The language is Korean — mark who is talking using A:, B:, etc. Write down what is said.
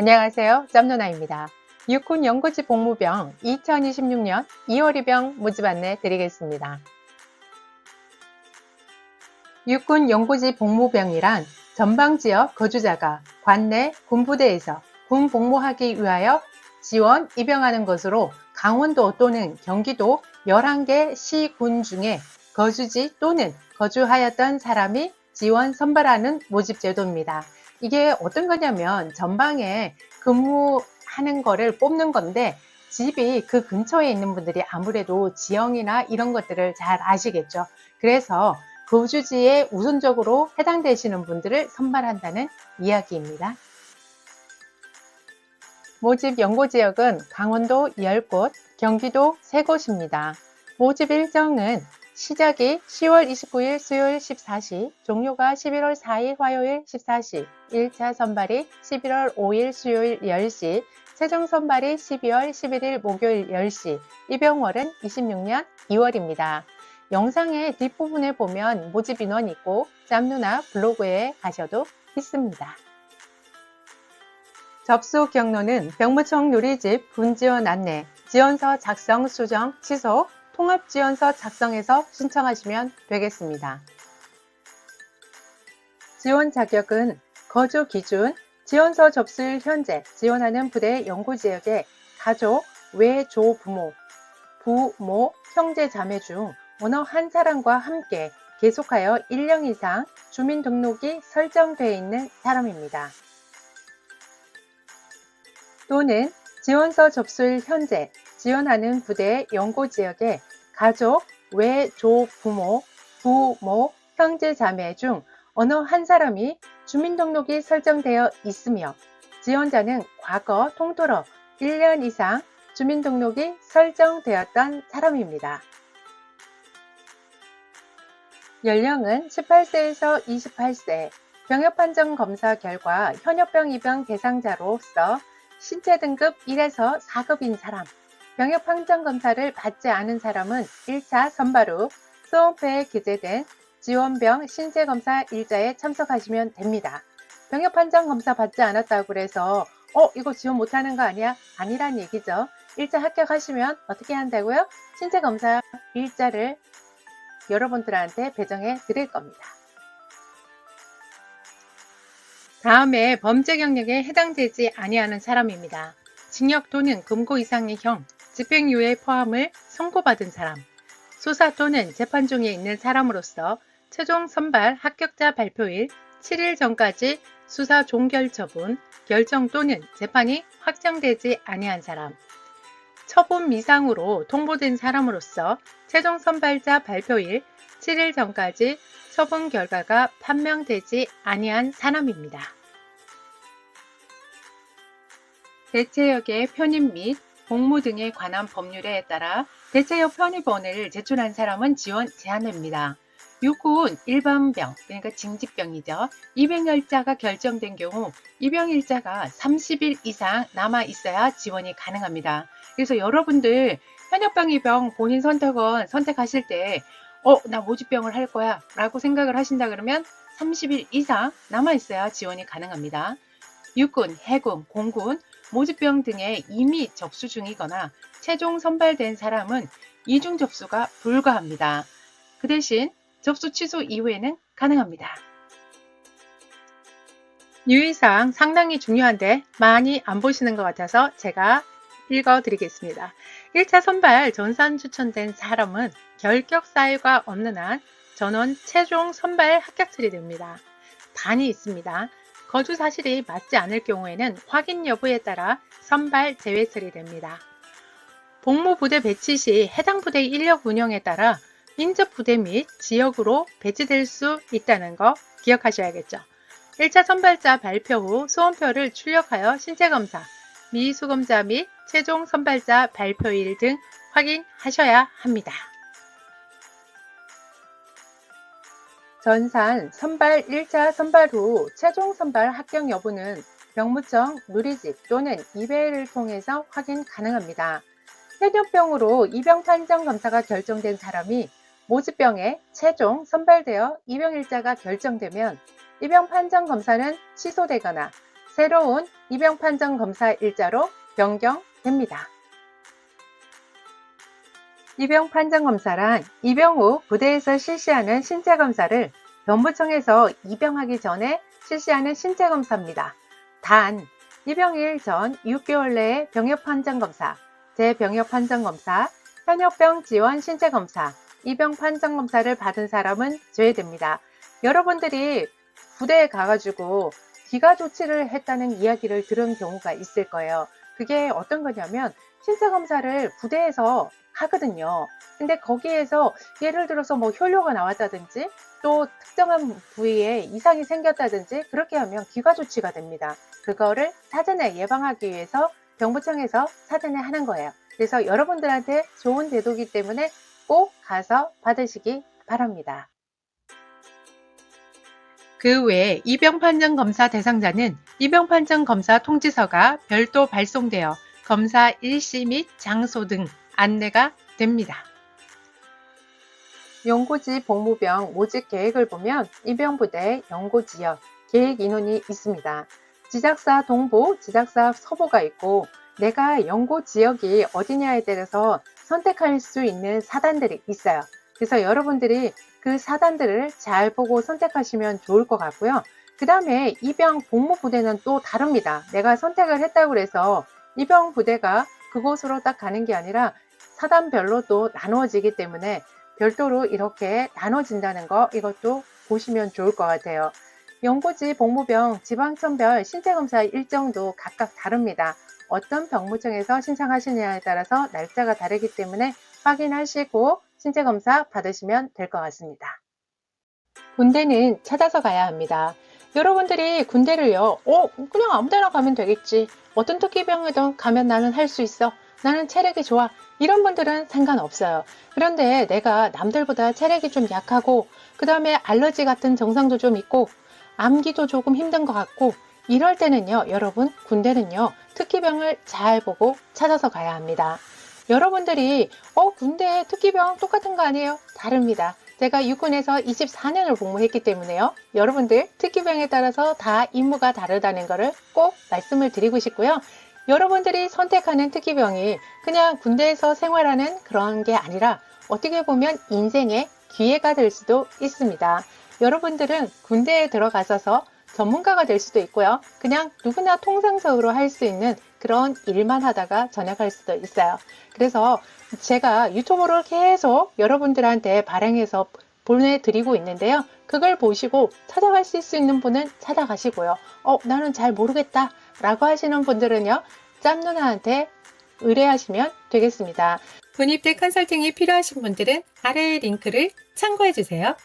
A: 안녕하세요. 짬누나입니다. 육군 연구지 복무병 2026년 2월 입영 모집 안내 드리겠습니다. 육군 연구지 복무병이란 전방지역 거주자가 관내 군부대에서 군 복무하기 위하여 지원 입영하는 것으로 강원도 또는 경기도 11개 시군 중에 거주지 또는 거주하였던 사람이 지원 선발하는 모집 제도입니다. 이게 어떤 거냐면 전방에 근무하는 거를 뽑는 건데 집이 그 근처에 있는 분들이 아무래도 지형이나 이런 것들을 잘 아시겠죠. 그래서 거주지에 우선적으로 해당되시는 분들을 선발한다는 이야기입니다. 모집 연고 지역은 강원도 10곳, 경기도 3곳입니다. 모집 일정은 시작이 10월 29일 수요일 14시, 종료가 11월 4일 화요일 14시, 1차 선발이 11월 5일 수요일 10시, 최종 선발이 12월 11일 목요일 10시, 입영월은 26년 2월입니다. 영상의 뒷부분에 보면 모집 인원이 있고 짬누나 블로그에 가셔도 있습니다. 접수 경로는 병무청 누리집 분지원 안내, 지원서 작성 수정 취소, 통합지원서 작성해서 신청하시면 되겠습니다. 지원 자격은 거주 기준, 지원서 접수일 현재 지원하는 부대 연구지역의 가족, 외조 부모, 부모, 형제 자매 중 어느 한 사람과 함께 계속하여 1년 이상 주민등록이 설정되어 있는 사람입니다. 또는 지원서 접수일 현재 지원하는 부대 연고 지역의 가족, 외조 부모, 부모, 형제 자매 중 어느 한 사람이 주민등록이 설정되어 있으며 지원자는 과거 통틀어 1년 이상 주민등록이 설정되었던 사람입니다. 연령은 18세에서 28세, 병역판정 검사 결과 현역병 입영 대상자로서 신체 등급 1에서 4급인 사람, 병역 판정 검사를 받지 않은 사람은 1차 선발 후 수험표에 기재된 지원병 신체 검사 일자에 참석하시면 됩니다. 병역 판정 검사 받지 않았다고 그래서 어 이거 지원 못하는 거 아니야? 아니란 얘기죠. 1차 합격하시면 어떻게 한다고요? 신체 검사 일자를 여러분들한테 배정해 드릴 겁니다. 다음에 범죄 경력에 해당되지 아니하는 사람입니다. 징역 또는 금고 이상의 형, 집행유예 포함을 선고받은 사람, 수사 또는 재판 중에 있는 사람으로서 최종 선발 합격자 발표일 7일 전까지 수사 종결 처분, 결정 또는 재판이 확정되지 아니한 사람, 처분 미상으로 통보된 사람으로서 최종 선발자 발표일 7일 전까지 처분 결과가 판명되지 아니한 사람입니다. 대체역의 편입 및 복무 등에 관한 법률에 따라 대체역 편입원을 제출한 사람은 지원 제한됩니다. 육군 일반병, 그러니까 징집병이죠. 입영일자가 결정된 경우 입영일자가 30일 이상 남아 있어야 지원이 가능합니다. 그래서 여러분들 입영 본인 선택은 선택하실 때 어, 나 모집병을 할 거야 라고 생각을 하신다 그러면 30일 이상 남아 있어야 지원이 가능합니다. 육군, 해군, 공군, 모집병 등에 이미 접수 중이거나 최종 선발된 사람은 이중 접수가 불가합니다. 그 대신 접수 취소 이후에는 가능합니다. 유의사항 상당히 중요한데 많이 안 보시는 것 같아서 제가 읽어드리겠습니다. 1차 선발 전산 추천된 사람은 결격 사유가 없는 한 전원 최종 선발 합격 처리됩니다. 반이 있습니다. 거주 사실이 맞지 않을 경우에는 확인 여부에 따라 선발 제외 처리됩니다. 복무 부대 배치 시 해당 부대 인력 운영에 따라 인접 부대 및 지역으로 배치될 수 있다는 거 기억하셔야겠죠. 1차 선발자 발표 후 수험표를 출력하여 신체 검사, 미수검자 및 최종 선발자 발표일 등 확인하셔야 합니다. 전산 선발 1차 선발 후 최종 선발 합격 여부는 병무청 누리집 또는 이베를 통해서 확인 가능합니다. 현역병으로 입영 판정 검사가 결정된 사람이 모집병에 최종 선발되어 입영 일자가 결정되면 입영 판정 검사는 취소되거나 새로운 입영 판정 검사 일자로 변경됩니다. 입영 판정 검사란 입영 후 부대에서 실시하는 신체 검사를 변부청에서 입영하기 전에 실시하는 신체 검사입니다. 단 입영일 전 6개월 내에 병역 판정 검사, 재병역 판정 검사, 현역병 지원 신체 검사, 입영 판정 검사를 받은 사람은 제외됩니다. 여러분들이 부대에 가가지고 기가 조치를 했다는 이야기를 들은 경우가 있을 거예요. 그게 어떤 거냐면 신체 검사를 부대에서 하거든요. 근데 거기에서 예를 들어서 뭐 혈뇨가 나왔다든지 또 특정한 부위에 이상이 생겼다든지 그렇게 하면 기가 조치가 됩니다. 그거를 사전에 예방하기 위해서 병부청에서 사전에 하는 거예요. 그래서 여러분들한테 좋은 제도기 때문에 꼭 가서 받으시기 바랍니다. 그 외에 입영판정 검사 대상자는 입영판정 검사 통지서가 별도 발송되어 검사 일시 및 장소 등 안내가 됩니다. 연고지 복무병 모집 계획을 보면 입영부대 연고지역 계획 인원이 있습니다. 지작사 동부, 지작사 서부가 있고 내가 연고 지역이 어디냐에 따라서 선택할 수 있는 사단들이 있어요. 그래서 여러분들이 그 사단들을 잘 보고 선택하시면 좋을 것 같고요. 그 다음에 입영 복무 부대는 또 다릅니다. 내가 선택을 했다고 해서 입영 부대가 그곳으로 딱 가는 게 아니라 사단별로 또 나누어지기 때문에 별도로 이렇게 나눠진다는 거 이것도 보시면 좋을 것 같아요. 연고지 복무병 지방청별 신체검사 일정도 각각 다릅니다. 어떤 병무청에서 신청하시느냐에 따라서 날짜가 다르기 때문에 확인하시고 신체검사 받으시면 될 것 같습니다. 군대는 찾아서 가야 합니다. 여러분들이 군대를요, 어, 그냥 아무 데나 가면 되겠지. 어떤 특기병이든 가면 나는 할 수 있어. 나는 체력이 좋아. 이런 분들은 상관없어요. 그런데 내가 남들보다 체력이 좀 약하고, 그 다음에 알러지 같은 증상도 좀 있고, 암기도 조금 힘든 것 같고, 이럴 때는요, 여러분, 군대는요, 특기병을 잘 보고 찾아서 가야 합니다. 여러분들이, 어, 군대 특기병 똑같은 거 아니에요? 다릅니다. 제가 육군에서 24년을 복무했기 때문에요. 여러분들 특기병에 따라서 다 임무가 다르다는 것을 꼭 말씀을 드리고 싶고요. 여러분들이 선택하는 특기병이 그냥 군대에서 생활하는 그런 게 아니라 어떻게 보면 인생의 기회가 될 수도 있습니다. 여러분들은 군대에 들어가셔서 전문가가 될 수도 있고요. 그냥 누구나 통상적으로 할 수 있는 그런 일만 하다가 전역할 수도 있어요. 그래서 제가 유튜브를 계속 여러분들한테 발행해서 보내드리고 있는데요. 그걸 보시고 찾아갈 수 있는 분은 찾아가시고요. 어, 나는 잘 모르겠다. 라고 하시는 분들은요. 짬 누나한테 의뢰하시면 되겠습니다.
B: 군입대 컨설팅이 필요하신 분들은 아래의 링크를 참고해 주세요.